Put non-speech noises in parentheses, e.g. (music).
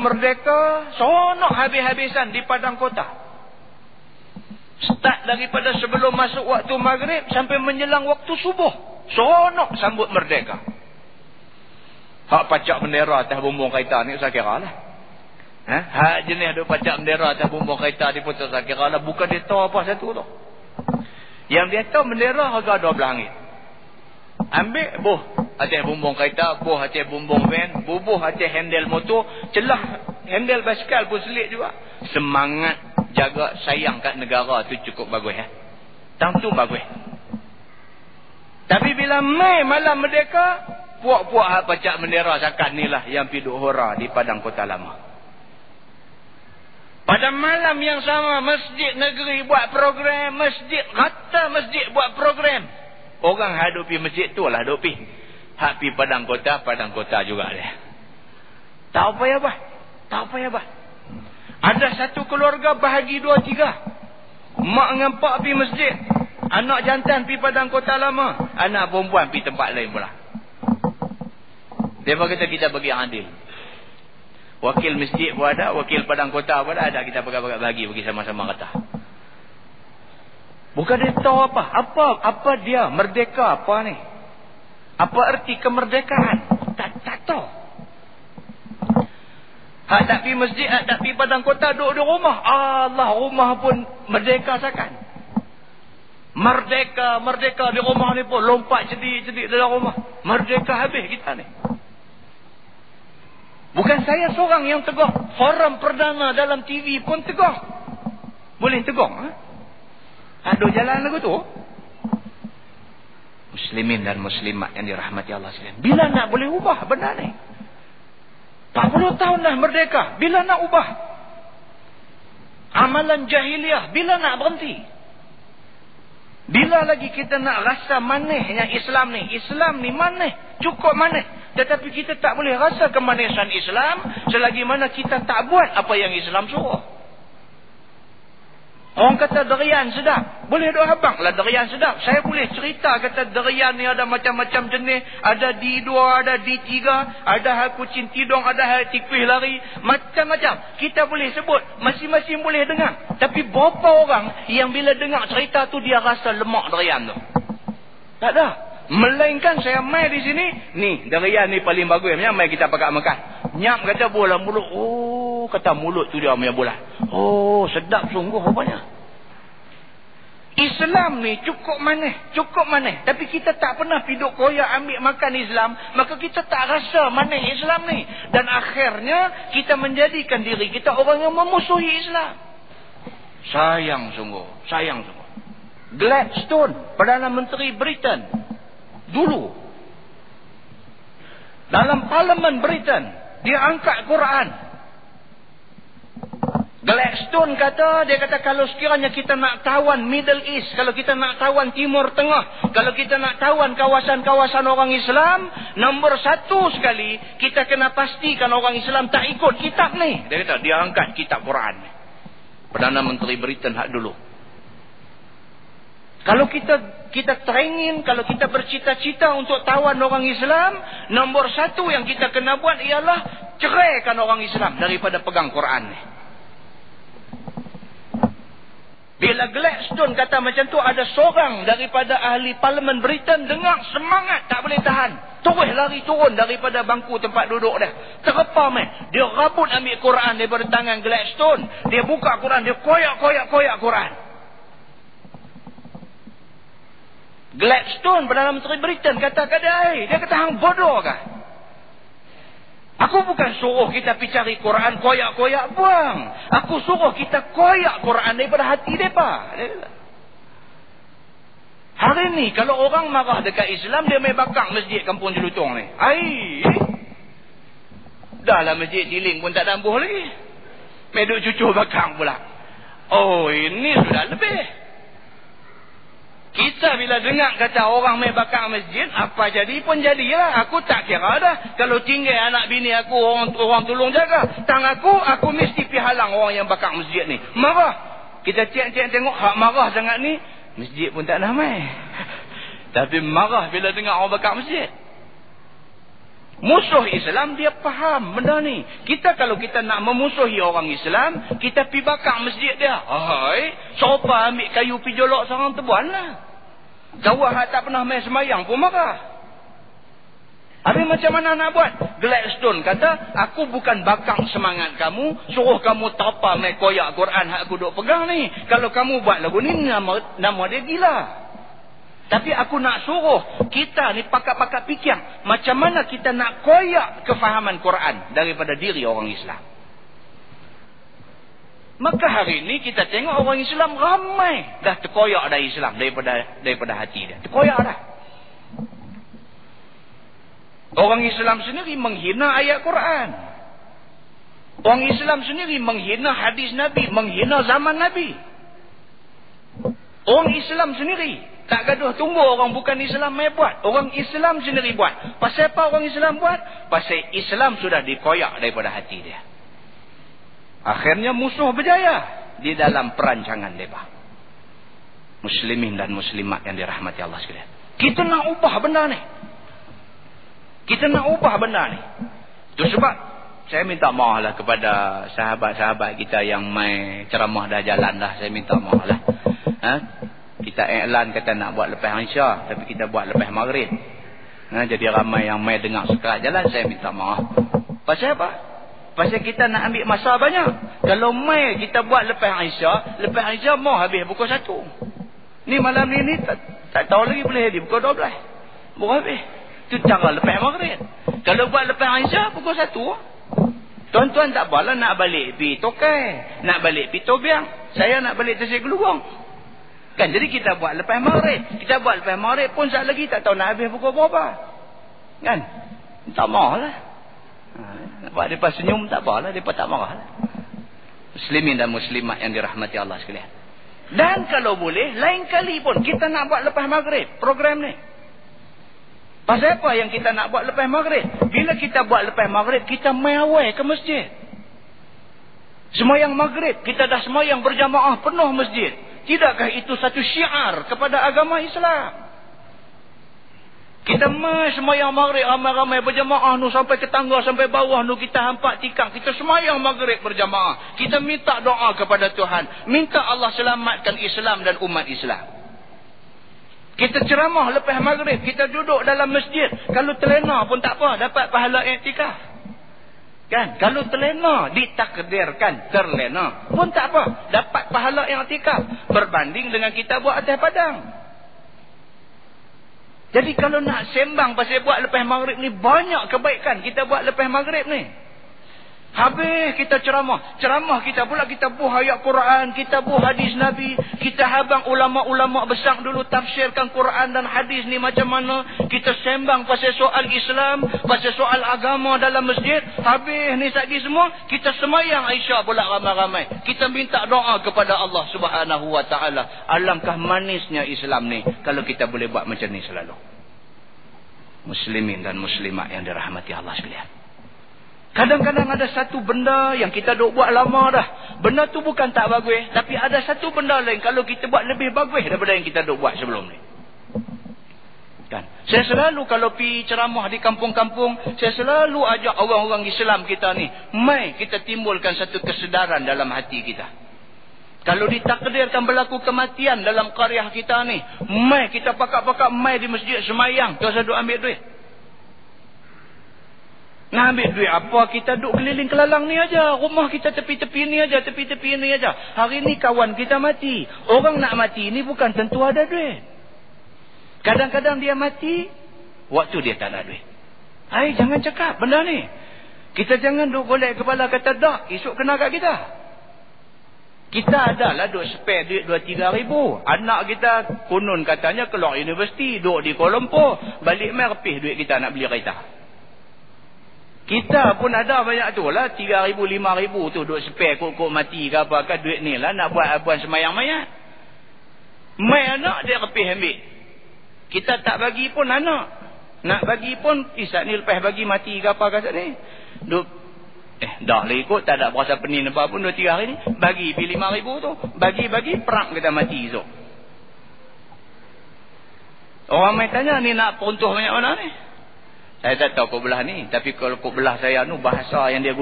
merdeka, sonok habis-habisan di padang kota. Start daripada sebelum masuk waktu maghrib sampai menjelang waktu subuh. Sonok sambut merdeka. Hak pacak bendera atas bumbung kereta ni saya kira lah. Ha? Hak jenis duk pacak bendera atas bumbung kereta di putus saya kira lah. Bukan dia tahu apa satu tu. Yang dia tahu bendera harga dua belah langit. Ambil buh atas bumbung kereta, buh atas bumbung van, bubuh atas handle motor, celah handle basikal pun selit juga. Semangat jaga sayang kat negara tu cukup bagus ya. Tang tu bagus. Tapi bila mai malam merdeka, puak-puak hak pacak bendera zakat ni lah yang piduk hora di padang kota lama. Pada malam yang sama, masjid negeri buat program, masjid, rata masjid buat program. Orang hadupi masjid tu lah hadupi. Hak pi padang kota, padang kota juga dia. Tak apa ya bah. Tak apa ya bah. Ada satu keluarga bahagi dua tiga. Mak dengan pak pi masjid. Anak jantan pi padang kota lama. Anak perempuan pi tempat lain pula. Dia kata kita bagi adil. Wakil masjid pun ada, wakil padang kota pun ada. Kita bagi-bagi bagi sama-sama kata. Bukan dia tahu apa. Apa apa dia merdeka apa ni? Apa erti kemerdekaan? Tak tak tahu. Hak tak pergi masjid, hak tak pergi padang kota, duduk di rumah. Allah, rumah pun merdeka sakan. Merdeka, merdeka di rumah ni pun. Lompat cedik-cedik dalam rumah. Merdeka habis kita ni. Bukan saya seorang yang tegur. Forum perdana dalam TV pun tegur. Boleh tegur. Ha? Ada jalan lagu tu. Muslimin dan muslimat yang dirahmati Allah sekalian. Bila nak boleh ubah benda ni? 40 tahun dah merdeka. Bila nak ubah? Amalan jahiliah. Bila nak berhenti? Bila lagi kita nak rasa manihnya Islam ni? Islam ni manih. Cukup manih. Tetapi kita tak boleh rasa kemanisan Islam selagi mana kita tak buat apa yang Islam suruh. Orang kata derian sedap. Boleh duk habang lah derian sedap. Saya boleh cerita kata derian ni ada macam-macam jenis. Ada D2, ada D3. Ada hal kucing tidung, ada hal tikus lari. Macam-macam. Kita boleh sebut. Masing-masing boleh dengar. Tapi berapa orang yang bila dengar cerita tu dia rasa lemak derian tu? Tak ada. Melainkan saya mai di sini. Ni, derian ni paling bagus. Yang mai kita pakai makan. Nyap kata bola mulut. Oh, kata mulut tu dia punya bola. Oh, sedap sungguh rupanya. Islam ni cukup maneh, cukup maneh. Tapi kita tak pernah piduk koyak ambil makan Islam. Maka kita tak rasa maneh Islam ni. Dan akhirnya kita menjadikan diri kita orang yang memusuhi Islam. Sayang sungguh, sayang sungguh. Gladstone, Perdana Menteri Britain. Dulu. Dalam Parlimen Britain, dia angkat Quran. Gladstone kata, dia kata kalau sekiranya kita nak tawan Middle East, kalau kita nak tawan Timur Tengah, kalau kita nak tawan kawasan-kawasan orang Islam, nombor satu sekali, kita kena pastikan orang Islam tak ikut kitab ni. Dia kata, dia angkat kitab Quran. Perdana Menteri Britain hak dulu. Kalau kita kita teringin, kalau kita bercita-cita untuk tawan orang Islam, nombor satu yang kita kena buat ialah ceraikan orang Islam daripada pegang Quran ni. Bila Gladstone kata macam tu ada seorang daripada ahli parlimen Britain dengar semangat tak boleh tahan. Terus lari turun daripada bangku tempat duduk dia. Terpa meh. Dia rabut ambil Quran daripada tangan Gladstone. Dia buka Quran, dia koyak-koyak-koyak Quran. Gladstone Perdana Menteri Britain kata kadai, dia kata hang bodoh kah? Aku bukan suruh kita pergi cari Quran koyak-koyak buang. Aku suruh kita koyak Quran daripada hati mereka. Hari ni kalau orang marah dekat Islam, dia main bakar masjid kampung Jelutong ni. Ai. Dah lah masjid tiling pun tak dambuh lagi. Meduk cucu bakar pula. Oh ini sudah lebih. Kita bila dengar kata orang main bakar masjid, apa jadi pun jadilah. Aku tak kira dah. Kalau tinggal anak bini aku, orang orang tolong jaga. Tang aku, aku mesti pergi halang orang yang bakar masjid ni. Marah. Kita cek-cek tengok, hak marah sangat ni, masjid pun tak nak main. (laughs) Tapi marah bila dengar orang bakar masjid. Musuh Islam dia faham benda ni. Kita kalau kita nak memusuhi orang Islam, kita pi bakar masjid dia. Hai, sopa ambil kayu pi jolok seorang tebuan lah. Kawah tak pernah main semayang pun marah. Habis macam mana nak buat? Gladstone kata, aku bukan bakar semangat kamu, suruh kamu tapa main koyak Quran hak aku duk pegang ni. Kalau kamu buat lagu ni, nama, nama dia gila. Tapi aku nak suruh kita ni pakat-pakat fikir macam mana kita nak koyak kefahaman Quran daripada diri orang Islam. Maka hari ini kita tengok orang Islam ramai dah terkoyak dari Islam daripada daripada hati dia. Terkoyak dah. Orang Islam sendiri menghina ayat Quran. Orang Islam sendiri menghina hadis Nabi, menghina zaman Nabi. Orang Islam sendiri tak gaduh tunggu orang bukan Islam mai buat. Orang Islam sendiri buat. Pasal apa orang Islam buat? Pasal Islam sudah dikoyak daripada hati dia. Akhirnya musuh berjaya di dalam perancangan mereka. Muslimin dan muslimat yang dirahmati Allah sekalian. Kita nak ubah benda ni. Kita nak ubah benda ni. Itu sebab saya minta maaf lah kepada sahabat-sahabat kita yang mai ceramah dah jalan dah. Saya minta maaf lah. Ha? kita iklan kata nak buat lepas Aisyah tapi kita buat lepas Maghrib ha, jadi ramai yang mai dengar sekerat jalan saya minta maaf pasal apa? Pasal kita nak ambil masa banyak kalau mai kita buat lepas Aisyah lepas Aisyah mau habis pukul 1 ni malam ni, ni tak, tak tahu lagi boleh habis pukul 12 mau habis itu cara lepas Maghrib kalau buat lepas Aisyah pukul 1 tuan-tuan tak apalah nak balik pergi tokai nak balik pergi tobiang saya nak balik tersik geluang Kan jadi kita buat lepas maghrib. Kita buat lepas maghrib pun saat lagi tak tahu nak habis pukul berapa. Kan? Tak lah. Ha, nampak mereka senyum tak lah. Mereka tak marah lah. Muslimin dan muslimat yang dirahmati Allah sekalian. Dan kalau boleh, lain kali pun kita nak buat lepas maghrib. Program ni. Pasal apa yang kita nak buat lepas maghrib? Bila kita buat lepas maghrib, kita mewah ke masjid. Semayang maghrib, kita dah semayang berjamaah penuh masjid. Tidakkah itu satu syiar kepada agama Islam? Kita mai semayang maghrib ramai-ramai berjamaah nu sampai ke tangga sampai bawah nu kita hampak tikam. Kita semayang maghrib berjamaah. Kita minta doa kepada Tuhan. Minta Allah selamatkan Islam dan umat Islam. Kita ceramah lepas maghrib. Kita duduk dalam masjid. Kalau terlena pun tak apa. Dapat pahala iktikaf. Kan? Kalau terlena, ditakdirkan terlena. Pun tak apa. Dapat pahala tikap. Berbanding dengan kita buat atas padang. Jadi kalau nak sembang pasal buat lepas maghrib ni, banyak kebaikan kita buat lepas maghrib ni. Habis kita ceramah. Ceramah kita pula kita buh ayat Quran. Kita buh hadis Nabi. Kita habang ulama-ulama besar dulu tafsirkan Quran dan hadis ni macam mana. Kita sembang pasal soal Islam. Pasal soal agama dalam masjid. Habis ni sagi semua. Kita semayang Aisyah pula ramai-ramai. Kita minta doa kepada Allah subhanahu wa ta'ala. Alangkah manisnya Islam ni. Kalau kita boleh buat macam ni selalu. Muslimin dan muslimat yang dirahmati Allah sekalian. Kadang-kadang ada satu benda yang kita duk buat lama dah. Benda tu bukan tak bagus. Tapi ada satu benda lain kalau kita buat lebih bagus daripada yang kita duk buat sebelum ni. Kan? Saya selalu kalau pi ceramah di kampung-kampung. Saya selalu ajak orang-orang Islam kita ni. Mai kita timbulkan satu kesedaran dalam hati kita. Kalau ditakdirkan berlaku kematian dalam karya kita ni. Mai kita pakak-pakak mai di masjid semayang. Saya duk ambil duit. Nak ambil duit apa kita duduk keliling kelalang ni aja. Rumah kita tepi-tepi ni aja, tepi-tepi ni aja. Hari ni kawan kita mati. Orang nak mati ni bukan tentu ada duit. Kadang-kadang dia mati, waktu dia tak ada duit. Hai, jangan cakap benda ni. Kita jangan duduk golek kepala kata dah, esok kena kat kita. Kita adalah duduk spare duit 2-3 ribu. Anak kita kunun katanya keluar universiti, duduk di Kuala Lumpur. Balik main repih duit kita nak beli kereta. Kita pun ada banyak tu lah. Tiga ribu, lima ribu tu duk spare kok-kok mati ke apa ke duit ni lah. Nak buat abuan semayang mayat. Mai anak dia kepih ambil. Kita tak bagi pun anak. Nak bagi pun isat ni lepas bagi mati ke apa ke ni. Duk Eh, dah lah ikut. Tak ada berasa pening apa pun dua tiga hari ni. Bagi pi lima ribu tu. Bagi-bagi perang kita mati esok. Orang main tanya ni nak peruntuh banyak mana ni? Saya tak tahu kau belah ni. Tapi kalau kau belah saya nu bahasa yang dia guna.